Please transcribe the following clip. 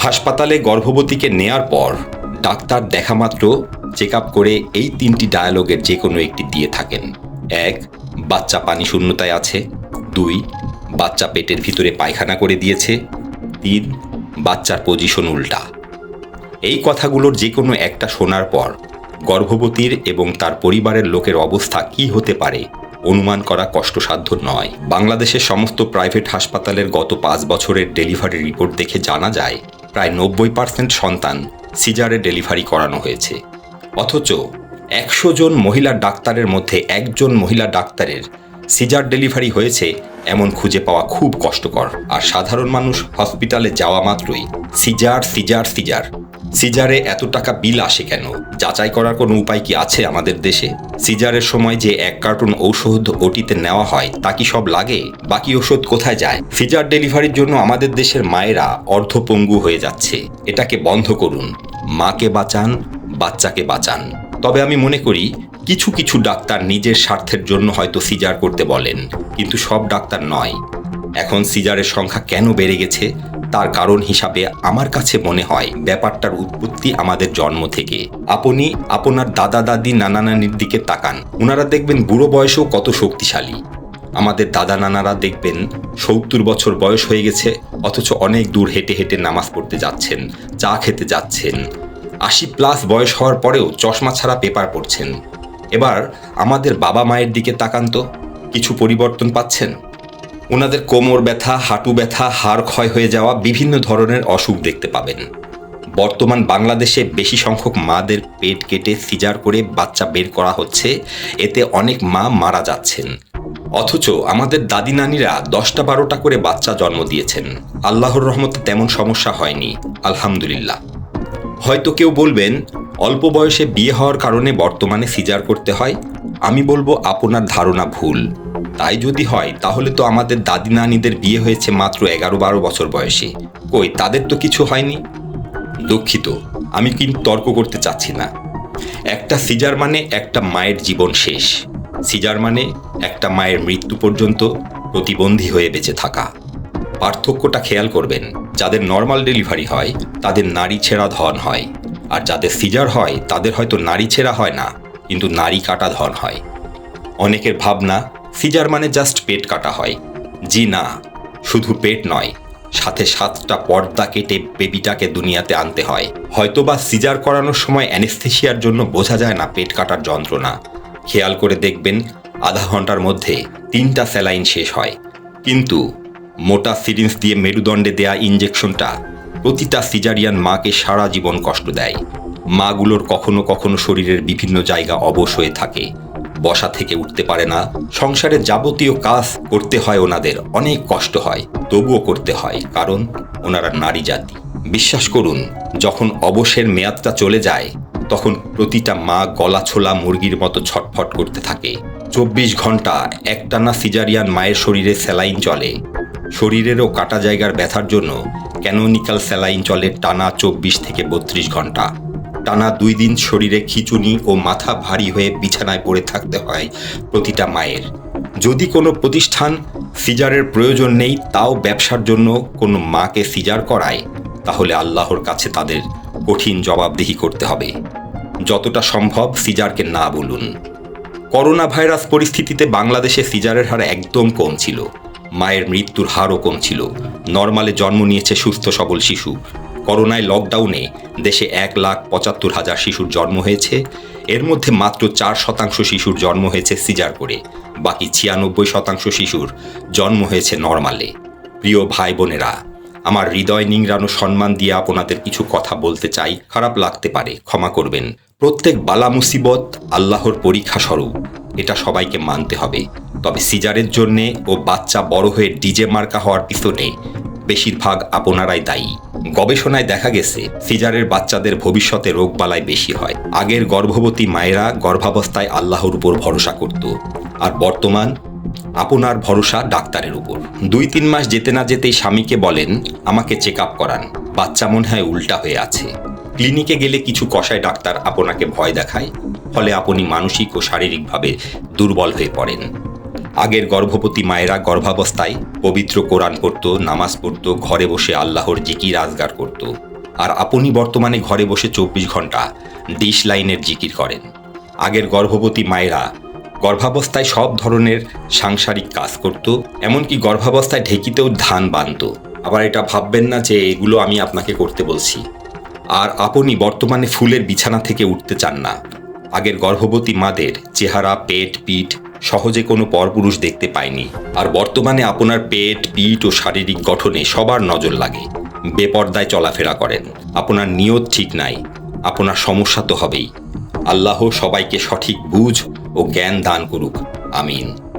হাসপাতালে গর্ভবতীকে নেয়ার পর ডাক্তার দেখা মাত্র চেক আপ করে এই তিনটি ডায়ালগের যে কোনো একটি দিয়ে থাকেন। এক, বাচ্চা পানি শূন্যতায় আছে। দুই, বাচ্চা পেটের ভিতরে পায়খানা করে দিয়েছে। তিন, বাচ্চার পজিশন উল্টা। এই কথাগুলোর যে কোনো একটা শোনার পর গর্ভবতীর এবং তার পরিবারের লোকের অবস্থা কি হতে পারে অনুমান করা কষ্টসাধ্য নয়। বাংলাদেশের সমস্ত প্রাইভেট হাসপাতালের গত পাঁচ বছরের ডেলিভারি রিপোর্ট দেখে জানা যায় প্রায় নব্বই পার্সেন্ট সন্তান সিজারে ডেলিভারি করানো হয়েছে। অথচ একশো জন মহিলা ডাক্তারের মধ্যে একজন মহিলা ডাক্তারের সিজার ডেলিভারি হয়েছে এমন খুঁজে পাওয়া খুব কষ্টকর। আর সাধারণ মানুষ হসপিটালে যাওয়া মাত্রই সিজার সিজার সিজার। সিজারে এত টাকা বিল আসে কেন? যাচাই করার কোনো উপায় কি আছে আমাদের দেশে? সিজারের সময় যে এক কার্টুন ঔষধ ওটিতে নেওয়া হয়, তা কি সব লাগে? বাকি ওষুধ কোথায় যায়? সিজার ডেলিভারির জন্য আমাদের দেশের মায়েরা অর্ধপঙ্গু হয়ে যাচ্ছে। এটাকে বন্ধ করুন। মাকে বাঁচান, বাচ্চাকে বাঁচান। তবে আমি মনে করি, কিছু কিছু ডাক্তার নিজের স্বার্থের জন্য হয়তো সিজার করতে বলেন, কিন্তু সব ডাক্তার নয়। এখন সিজারের সংখ্যা কেন বেড়ে গেছে? তার কারণ হিসাবে আমার কাছে মনে হয় ব্যাপারটার উৎপত্তি আমাদের জন্ম থেকে। আপনি, আপনার দাদা দাদি নানা নানির দিকে তাকান। ওনারা দেখবেন বুড়ো বয়সেও কত শক্তিশালী। আমাদের দাদা নানারা দেখবেন সত্তর বছর বয়স হয়ে গেছে, অথচ অনেক দূর হেঁটে হেঁটে নামাজ পড়তে যাচ্ছেন, চা খেতে যাচ্ছেন। আশি প্লাস বয়স হওয়ার পরেও চশমা ছাড়া পেপার পড়ছেন। এবার আমাদের বাবা মায়ের দিকে তাকান তো, কিছু পরিবর্তন পাচ্ছেন? ওনাদের কোমর ব্যথা, হাঁটু ব্যথা, হাড় ক্ষয় হয়ে যাওয়া বিভিন্ন ধরনের অসুখ দেখতে পাবেন। বর্তমান বাংলাদেশে বেশি সংখ্যক মাদের পেট কেটে সিজার করে বাচ্চা বের করা হচ্ছে। এতে অনেক মা মারা যাচ্ছেন। অথচ আমাদের দাদি নানিরা দশটা বারোটা করে বাচ্চা জন্ম দিয়েছেন। আল্লাহর রহমতে তেমন সমস্যা হয়নি। আলহামদুলিল্লাহ। হয়তো কেউ বলবেন, অল্প বয়সে বিয়ে হওয়ার কারণে বর্তমানে সিজার করতে হয়। আমি বলব, আপনার ধারণা ভুল। তাই যদি হয়, তাহলে তো আমাদের দাদি নানিদের বিয়ে হয়েছে মাত্র এগারো বারো বছর বয়সে। কই, তাদের তো কিছু হয়নি? দুঃখিত, আমি কিন্তু তর্ক করতে চাচ্ছি না। একটা সিজার মানে একটা মায়ের জীবন শেষ। সিজার মানে একটা মায়ের মৃত্যু পর্যন্ত প্রতিবন্ধী হয়ে বেঁচে থাকা। পার্থক্যটা খেয়াল করবেন, যাদের নর্মাল ডেলিভারি হয়, তাদের নারী ছেঁড়া ধন হয়। আর যাদের সিজার হয়, তাদের হয়তো নারী ছেঁড়া হয় না, কিন্তু নারী কাটা ধন হয়। অনেকের ভাবনা সিজার মানে জাস্ট পেট কাটা হয়। জি না, শুধু পেট নয়, সাথে সাতটা পর্দা কেটে বেবিটাকে দুনিয়াতে আনতে হয়। হয়তোবা সিজার করানোর সময় অ্যানেস্থেশিয়ার জন্য বোঝা যায় না পেট কাটার যন্ত্রণা। খেয়াল করে দেখবেন, আধা ঘণ্টার মধ্যে তিনটা স্যালাইন শেষ হয়। কিন্তু মোটা সিরিঞ্জ দিয়ে মেরুদণ্ডে দেয়া ইঞ্জেকশনটা প্রতিটা সিজারিয়ান মাকে সারা জীবন কষ্ট দেয়। মাগুলোর কখনো কখনো শরীরের বিভিন্ন জায়গা অবশ হয়ে থাকে। বসা থেকে উঠতে পারে না। সংসারের যাবতীয় কাজ করতে হয় ওনাদের, অনেক কষ্ট হয়, তবুও করতে হয়, কারণ ওনারা নারী জাতি। বিশ্বাস করুন, যখন অবসের মেয়াদটা চলে যায়, তখন প্রতিটা মা গলা ছোলা মুরগির মতো ছটফট করতে থাকে। চব্বিশ ঘণ্টা একটানা সিজারিয়ান মায়ের শরীরে স্যালাইন চলে। শরীরেরও কাটা জায়গার ব্যথার জন্য ক্যানোনিক্যাল স্যালাইন চলে টানা চব্বিশ থেকে বত্রিশ ঘণ্টা। টানা দুই দিন শরীরে খিচুনি ও মাথা ভারী হয়ে বিছানায় পড়ে থাকতে হয় প্রতিটা মায়ের। যদি কোনো প্রতিষ্ঠান সিজারের প্রয়োজন নেই, তাও ব্যবসার জন্য কোনো মাকে সিজার করায়, তাহলে আল্লাহর কাছে তাদের কঠিন জবাবদিহি করতে হবে। যতটা সম্ভব সিজারকে না বলুন। করোনা ভাইরাস পরিস্থিতিতে বাংলাদেশে সিজারের হার একদম কম ছিল। মায়ের মৃত্যুর হারও কম ছিল। নর্মালে জন্ম নিয়েছে সুস্থ সবল শিশু। করোনায় লকডাউনে দেশে এক লাখ পঁচাত্তর হাজার শিশুর জন্ম হয়েছে। এর মধ্যে মাত্র চার শতাংশ শিশুর জন্ম হয়েছে সিজার করে বাকি ছিয়ানব্বই শতাংশ শিশুর জন্ম হয়েছে নর্মালে। প্রিয় ভাই বোনেরা আমার হৃদয় নিংড়ানো সম্মান দিয়ে আপনাদের কিছু কথা বলতে চাই। খারাপ লাগতে পারে, ক্ষমা করবেন। প্রত্যেক বালা মুসিবত আল্লাহর পরীক্ষা স্বরূপ। এটা সবাইকে মানতে হবে। তবে সিজারের জন্যে ও বাচ্চা বড় হয়ে ডিজে মার্কা হওয়ার পিছনে বেশিরভাগ আপনারাই দায়ী। গবেষণায় দেখা গেছে, সিজারের বাচ্চাদের ভবিষ্যতে রোগবালাই বেশি হয়। আগের গর্ভবতী মায়েরা গর্ভাবস্থায় আল্লাহর উপর ভরসা করত। আর বর্তমান আপনার ভরসা ডাক্তারের উপর। দুই তিন মাস যেতে না যেতেই স্বামীকে বলেন, আমাকে চেক আপ করান। বাচ্চা মনে হয় উল্টা হয়ে আছে। ক্লিনিকে গেলে কিছু কষায় ডাক্তার আপনাকে ভয় দেখায়। ফলে আপনি মানসিক ও শারীরিকভাবে দুর্বল হয়ে পড়েন। আগের গর্ভবতী মায়েরা গর্ভাবস্থায় পবিত্র কোরআন পড়ত, নামাজ পড়ত, ঘরে বসে আল্লাহর জিকির আজগার করত। আর আপনি বর্তমানে ঘরে বসে চব্বিশ ঘণ্টা ডিশ লাইনের জিকির করেন। আগের গর্ভবতী মায়েরা গর্ভাবস্থায় সব ধরনের সাংসারিক কাজ করত, এমনকি গর্ভাবস্থায় ঢেকিতেও ধান বানত। আবার এটা ভাববেন না যে এগুলো আমি আপনাকে করতে বলছি। আর আপনি বর্তমানে ফুলের বিছানা থেকে উঠতে চান না। আগের গর্ভবতী মাদের চেহারা, পেট, পিঠ সহজে কোনো পরপুরুষ দেখতে পায়নি। আর বর্তমানে আপনার পেট, পিঠ ও শারীরিক গঠনে সবার নজর লাগে। বেপর্দায় চলাফেরা করেন। আপনার নিয়ত ঠিক নাই। আপনার সমস্যা তো হবেই। আল্লাহ সবাইকে সঠিক বুঝ ও জ্ঞান দান করুক। আমিন।